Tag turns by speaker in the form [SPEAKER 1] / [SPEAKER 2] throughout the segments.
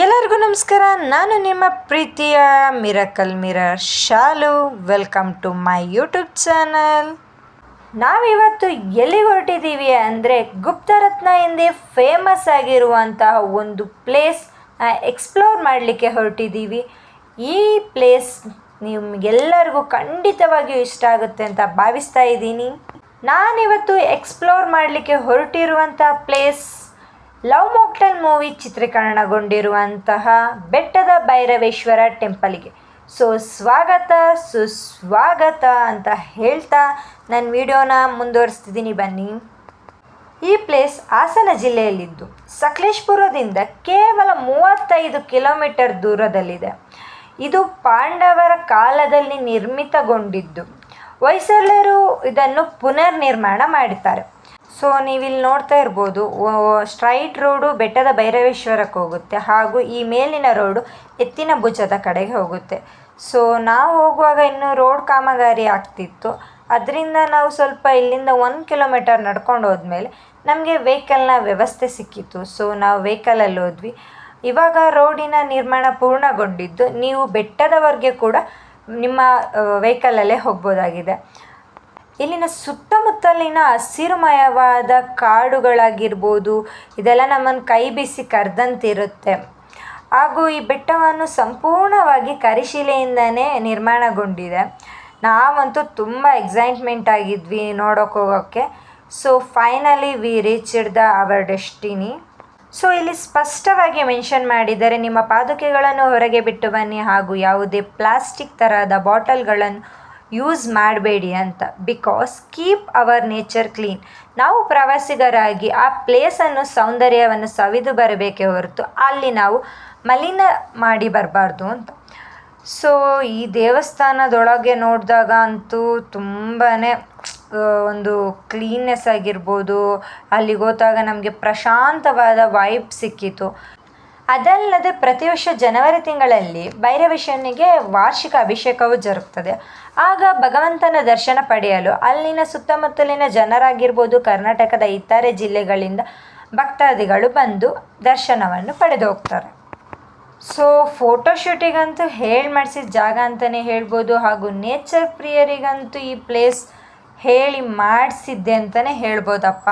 [SPEAKER 1] ಎಲ್ಲರಿಗೂ ನಮಸ್ಕಾರ. ನಾನು ನಿಮ್ಮ ಪ್ರೀತಿಯ miracle mirror Shalu. Welcome to my YouTube channel ನಾವಿವತ್ತು ಎಲ್ಲಿಗೆ ಹೊರಟಿದ್ದೀವಿ ಅಂದರೆ ಗುಪ್ತರತ್ನ ಎಂದೇ ಫೇಮಸ್ ಆಗಿರುವಂತಹ ಒಂದು ಪ್ಲೇಸ್ ಎಕ್ಸ್ಪ್ಲೋರ್ ಮಾಡಲಿಕ್ಕೆ ಹೊರಟಿದ್ದೀವಿ. ಈ ಪ್ಲೇಸ್ ನಿಮಗೆಲ್ಲರಿಗೂ ಖಂಡಿತವಾಗಿಯೂ ಇಷ್ಟ ಆಗುತ್ತೆ ಅಂತ ಭಾವಿಸ್ತಾ ಇದ್ದೀನಿ. ನಾನಿವತ್ತು ಎಕ್ಸ್ಪ್ಲೋರ್ ಮಾಡಲಿಕ್ಕೆ ಹೊರಟಿರುವಂಥ ಪ್ಲೇಸ್ ಲವ್ ಮಾಕ್ಟೆಲ್ ಮೂವಿ ಚಿತ್ರೀಕರಣಗೊಂಡಿರುವಂತಹ ಬೆಟ್ಟದ ಭೈರವೇಶ್ವರ ಟೆಂಪಲಿಗೆ. ಸೊ ಸ್ವಾಗತ, ಸುಸ್ವಾಗತ ಅಂತ ಹೇಳ್ತಾ ನನ್ನ ವಿಡಿಯೋನ ಮುಂದುವರಿಸ್ತಿದ್ದೀನಿ ಬನ್ನಿ. ಈ ಪ್ಲೇಸ್ ಹಾಸನ ಜಿಲ್ಲೆಯಲ್ಲಿದ್ದು. ಸಕಲೇಶ್ಪುರದಿಂದ ಕೇವಲ ಮೂವತ್ತೈದು ಕಿಲೋಮೀಟರ್ ದೂರದಲ್ಲಿದೆ. ಇದು ಪಾಂಡವರ ಕಾಲದಲ್ಲಿ ನಿರ್ಮಿತಗೊಂಡಿದ್ದು. ಹೊಯ್ಸಳರು ಇದನ್ನು ಪುನರ್ ನಿರ್ಮಾಣ ಮಾಡಿದ್ದಾರೆ. ಸೊ ನೀವಿಲ್ಲಿ ನೋಡ್ತಾ ಇರ್ಬೋದು ಸ್ಟ್ರೈಟ್ ರೋಡು ಬೆಟ್ಟದ ಭೈರವೇಶ್ವರಕ್ಕೆ ಹೋಗುತ್ತೆ ಹಾಗೂ ಈ ಮೇಲಿನ ರೋಡು ಎತ್ತಿನ ಭುಜದ ಕಡೆಗೆ ಹೋಗುತ್ತೆ. ಸೊ ನಾವು ಹೋಗುವಾಗ ಇನ್ನು ರೋಡ್ ಕಾಮಗಾರಿ ಆಗ್ತಿತ್ತು. ಅದರಿಂದ ನಾವು ಸ್ವಲ್ಪ ಇಲ್ಲಿಂದ ಒಂದು ಕಿಲೋಮೀಟರ್ ನಡ್ಕೊಂಡು ಹೋದ್ಮೇಲೆ ನಮಗೆ ವೆಹಿಕಲ್ನ ವ್ಯವಸ್ಥೆ ಸಿಕ್ಕಿತ್ತು. ಸೊ ನಾವು ವೆಹಿಕಲಲ್ಲಿ ಹೋದ್ವಿ. ಇವಾಗ ರೋಡಿನ ನಿರ್ಮಾಣ ಪೂರ್ಣಗೊಂಡಿದ್ದು, ನೀವು ಬೆಟ್ಟದವರೆಗೆ ಕೂಡ ನಿಮ್ಮ ವೆಹಿಕಲಲ್ಲೇ ಹೋಗ್ಬೋದಾಗಿದೆ. ಇಲ್ಲಿನ ಸುತ್ತಮುತ್ತಲಿನ ಹಸಿರುಮಯವಾದ ಕಾಡುಗಳಾಗಿರ್ಬೋದು, ಇದೆಲ್ಲ ನಮ್ಮನ್ನು ಕೈ ಬೀಸಿ ಕರೆದಂತಿರುತ್ತೆ. ಹಾಗೂ ಈ ಬೆಟ್ಟವನ್ನು ಸಂಪೂರ್ಣವಾಗಿ ಕರಿಶಿಲೆಯಿಂದನೇ ನಿರ್ಮಾಣಗೊಂಡಿದೆ. ನಾವಂತೂ ತುಂಬ ಎಕ್ಸೈಟ್ಮೆಂಟ್ ಆಗಿದ್ವಿ ನೋಡೋಕೆ ಹೋಗೋಕ್ಕೆ. So finally we reached the our destiny so ಇಲ್ಲಿ ಸ್ಪಷ್ಟವಾಗಿ ಮೆನ್ಷನ್ ಮಾಡಿದರೆ, ನಿಮ್ಮ ಪಾದುಕೆಗಳನ್ನು ಹೊರಗೆ ಬಿಟ್ಟು ಬನ್ನಿ ಹಾಗೂ ಯಾವುದೇ ಪ್ಲಾಸ್ಟಿಕ್ ತರಹದ ಬಾಟಲ್ಗಳನ್ನು ಯೂಸ್ ಮಾಡಬೇಡಿ ಅಂತ. Because keep our nature clean ನಾವು ಪ್ರವಾಸಿಗರಾಗಿ ಆ ಪ್ಲೇಸನ್ನು ಸೌಂದರ್ಯವನ್ನು ಸವಿದು ಬರಬೇಕೇ ಹೊರತು ಅಲ್ಲಿ ನಾವು ಮಲಿನ ಮಾಡಿ ಬರಬಾರ್ದು ಅಂತ. ಸೊ ಈ ದೇವಸ್ಥಾನದೊಳಗೆ ನೋಡಿದಾಗ ಅಂತೂ ತುಂಬಾ ಒಂದು ಕ್ಲೀನ್ನೆಸ್ ಆಗಿರ್ಬೋದು. ಅಲ್ಲಿಗೆ ಹೋದಾಗ ನಮಗೆ ಪ್ರಶಾಂತವಾದ ವೈಬ್ ಸಿಕ್ಕಿತು. ಅದಲ್ಲದೆ ಪ್ರತಿ ವರ್ಷ ಜನವರಿ ತಿಂಗಳಲ್ಲಿ ಭೈರವೇಶ್ವರನಿಗೆ ವಾರ್ಷಿಕ ಅಭಿಷೇಕವು ಜರುಗ್ತದೆ. ಆಗ ಭಗವಂತನ ದರ್ಶನ ಪಡೆಯಲು ಅಲ್ಲಿನ ಸುತ್ತಮುತ್ತಲಿನ ಜನರಾಗಿರ್ಬೋದು ಕರ್ನಾಟಕದ ಇತರೆ ಜಿಲ್ಲೆಗಳಿಂದ ಭಕ್ತಾದಿಗಳು ಬಂದು ದರ್ಶನವನ್ನು ಪಡೆದು ಹೋಗ್ತಾರೆ. ಸೊ ಫೋಟೋಶೂಟಿಗಂತೂ ಹೇಳಿ ಮಾಡಿಸಿದ ಜಾಗ ಅಂತಲೇ ಹೇಳ್ಬೋದು. ಹಾಗೂ ನೇಚರ್ ಪ್ರಿಯರಿಗಂತೂ ಈ ಪ್ಲೇಸ್ ಹೇಳಿ ಮಾಡಿಸಿದ್ದೆ ಅಂತಲೇ ಹೇಳ್ಬೋದಪ್ಪ.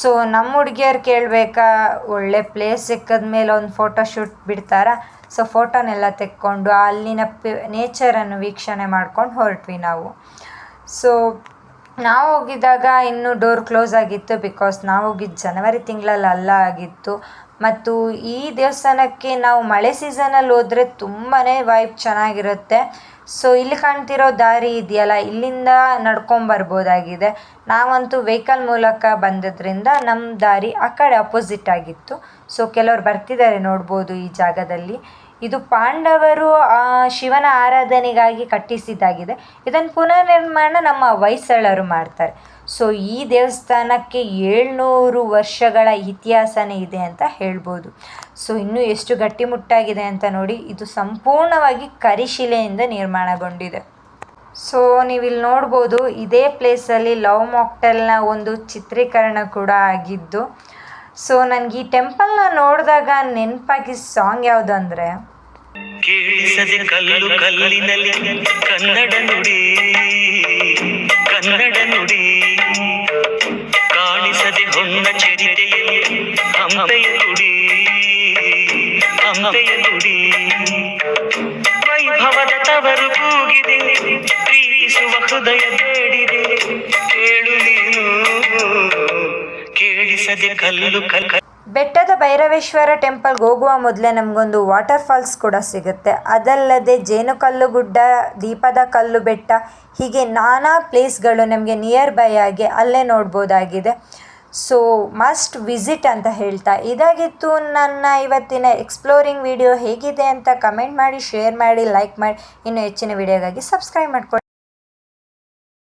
[SPEAKER 1] ಸೊ ನಮ್ಮ ಹುಡ್ಗಿಯರು ಕೇಳಬೇಕಾ, ಒಳ್ಳೆ ಪ್ಲೇಸ್ ಸಿಕ್ಕಿದ ಮೇಲೆ ಒಂದು ಫೋಟೋ ಶೂಟ್ ಬಿಡ್ತಾರಾ? ಸೊ ಫೋಟೋನೆಲ್ಲ ತೆಕ್ಕೊಂಡು ಅಲ್ಲಿನ ಪಿ ನೇಚರನ್ನು ವೀಕ್ಷಣೆ ಮಾಡ್ಕೊಂಡು ಹೊರಟ್ವಿ ನಾವು. ಸೊ ನಾವು ಹೋಗಿದ್ದಾಗ ಇನ್ನೂ ಡೋರ್ ಕ್ಲೋಸ್ ಆಗಿತ್ತು ಬಿಕಾಸ್ ನಾವು ಹೋಗಿದ್ದು ಜನವರಿ ತಿಂಗಳಲ್ಲಿ ಅಲ್ಲ ಆಗಿತ್ತು. ಮತ್ತು ಈ ದೇವಸ್ಥಾನಕ್ಕೆ ನಾವು ಮಳೆ ಸೀಸನಲ್ಲಿ ಹೋದರೆ ತುಂಬಾ ವೈಬ್ ಚೆನ್ನಾಗಿರುತ್ತೆ. ಸೊ ಇಲ್ಲಿ ಕಾಣ್ತಿರೋ ದಾರಿ ಇದೆಯಲ್ಲ, ಇಲ್ಲಿಂದ ನಡ್ಕೊಂಬರ್ಬೋದಾಗಿದೆ ನಾವಂತೂ ವೆಹಿಕಲ್ ಮೂಲಕ ಬಂದಿದ್ದರಿಂದ ನಮ್ಮ ದಾರಿ ಆ ಕಡೆ ಅಪೋಸಿಟ್ ಆಗಿತ್ತು. ಸೊ ಕೆಲವರು ಬರ್ತಿದ್ದಾರೆ ನೋಡ್ಬೋದು ಈ ಜಾಗದಲ್ಲಿ. ಇದು ಪಾಂಡವರು ಶಿವನ ಆರಾಧನೆಗಾಗಿ ಕಟ್ಟಿಸಿದ್ದಾಗಿದೆ. ಇದನ್ನು ಪುನರ್ ನಿರ್ಮಾಣ ನಮ್ಮ ಹೊಯ್ಸಳರು ಮಾಡ್ತಾರೆ. ಸೊ ಈ ದೇವಸ್ಥಾನಕ್ಕೆ ಏಳ್ನೂರು ವರ್ಷಗಳ ಇತಿಹಾಸನೇ ಇದೆ ಅಂತ ಹೇಳ್ಬೋದು. ಸೊ ಇನ್ನೂ ಎಷ್ಟು ಗಟ್ಟಿಮುಟ್ಟಾಗಿದೆ ಅಂತ ನೋಡಿ, ಇದು ಸಂಪೂರ್ಣವಾಗಿ ಕರಿಶಿಲೆಯಿಂದ ನಿರ್ಮಾಣಗೊಂಡಿದೆ. ಸೊ ನೀವಿಲ್ಲಿ ನೋಡ್ಬೋದು, ಇದೇ ಪ್ಲೇಸಲ್ಲಿ ಲವ್ ಮಾಕ್ಟೆಲ್ನ ಒಂದು ಚಿತ್ರೀಕರಣ ಕೂಡ ಆಗಿದ್ದು ಸೊ ನನಗೆ ಈ ಟೆಂಪಲ್ನ ನೋಡಿದಾಗ ನೆನಪಾಗಿ ಸಾಂಗ್ ಯಾವುದು
[SPEAKER 2] ಕೇಳಿಸದೆ ಕಲ್ಲು ಕಲ್ಲಿನಲ್ಲಿ ಕನ್ನಡ ನುಡಿ. ಕನ್ನಡ ನುಡಿ ಕಾಣಿಸದೆ ಹೊನ್ನ ಚರಿತೆಯಲ್ಲಿ ಹಂಪೆಯ ನುಡಿ ಹಂಪೆಯ ನುಡಿ ವೈಭವದ ತವರು ಕೂಗಿದೆ. ಪ್ರೀತಿಸುವ ಹೃದಯ ಬೇಡಿದೆ. ಕೇಳು ನೀನು. ಕೇಳಿಸದೆ ಕಲ್ಲು ಕಲ್
[SPEAKER 1] ಬೆಟ್ಟದ ಭೈರವೇಶ್ವರ ಟೆಂಪಲ್ಗೆ ಹೋಗುವ ಮೊದಲೇ ನಮಗೊಂದು ವಾಟರ್ ಫಾಲ್ಸ್ ಕೂಡ ಸಿಗುತ್ತೆ. ಅದಲ್ಲದೆ ಜೇನುಕಲ್ಲು ಗುಡ್ಡ ದೀಪದ ಕಲ್ಲು ಬೆಟ್ಟ, ಹೀಗೆ ನಾನಾ ಪ್ಲೇಸ್ಗಳು ನಮಗೆ ನಿಯರ್ ಬೈ ಆಗಿ ಅಲ್ಲೇ ನೋಡ್ಬೋದಾಗಿದೆ. ಸೊ ಮಸ್ಟ್ ವಿಸಿಟ್ ಅಂತ ಹೇಳ್ತಾ. ಇದಾಗಿತ್ತು ನನ್ನ ಇವತ್ತಿನ ಎಕ್ಸ್ಪ್ಲೋರಿಂಗ್ ವಿಡಿಯೋ ಹೇಗಿದೆ ಅಂತ ಕಮೆಂಟ್ ಮಾಡಿ ಶೇರ್ ಮಾಡಿ ಲೈಕ್ ಮಾಡಿ. ಇನ್ನು ಹೆಚ್ಚಿನ ವಿಡಿಯೋಗಾಗಿ ಸಬ್ಸ್ಕ್ರೈಬ್ ಮಾಡ್ಕೊಳ್ಳಿ